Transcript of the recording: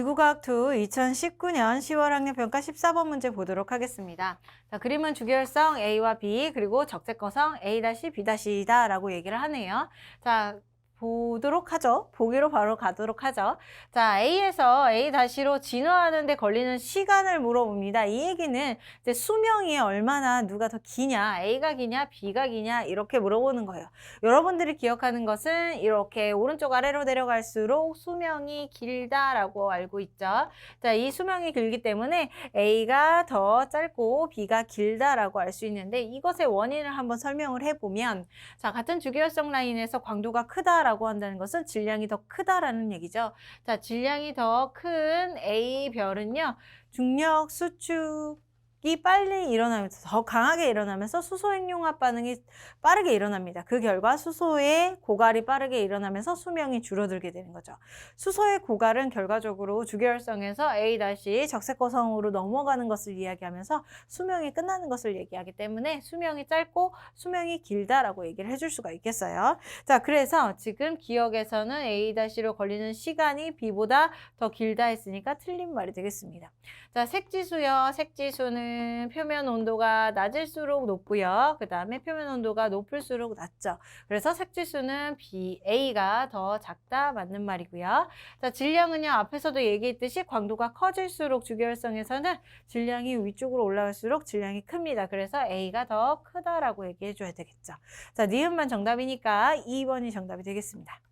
지구과학2 2019년 10월 학년평가 14번 문제 보도록 하겠습니다. 자, 그림은 주결성 A와 B 그리고 적색거성 A-B-다 라고 얘기를 하네요. 자, 보도록 하죠. 보기로 바로 가도록 하죠. 자, A에서 A-로 진화하는데 걸리는 시간을 물어봅니다. 이 얘기는 이제 수명이 얼마나 누가 더 기냐, A가 기냐, B가 기냐 이렇게 물어보는 거예요. 여러분들이 기억하는 것은 이렇게 오른쪽 아래로 내려갈수록 수명이 길다라고 알고 있죠. 자, 이 수명이 길기 때문에 A가 더 짧고 B가 길다라고 알 수 있는데 이것의 원인을 한번 설명을 해보면 자, 같은 주기율성 라인에서 광도가 크다라고 한다는 것은 질량이 더 크다라는 얘기죠. 자, 질량이 더 큰 A 별은요. 중력 수축 이 빨리 일어나면서 더 강하게 일어나면서 수소 핵융합 반응이 빠르게 일어납니다. 그 결과 수소의 고갈이 빠르게 일어나면서 수명이 줄어들게 되는 거죠. 수소의 고갈은 결과적으로 주계열성에서 A- 적색 거성으로 넘어가는 것을 이야기하면서 수명이 끝나는 것을 얘기하기 때문에 수명이 짧고 수명이 길다라고 얘기를 해줄 수가 있겠어요. 자, 그래서 지금 기억에서는 A-로 걸리는 시간이 B보다 더 길다 했으니까 틀린 말이 되겠습니다. 자, 색지수요. 색지수는 표면 온도가 낮을수록 높고요. 그 다음에 표면 온도가 높을수록 낮죠. 그래서 색지수는 B, A가 더 작다 맞는 말이고요. 자, 질량은요. 앞에서도 얘기했듯이 광도가 커질수록 주계열성에서는 질량이 위쪽으로 올라갈수록 질량이 큽니다. 그래서 A가 더 크다라고 얘기해 줘야 되겠죠. 자, 니은만 정답이니까 2번이 정답이 되겠습니다.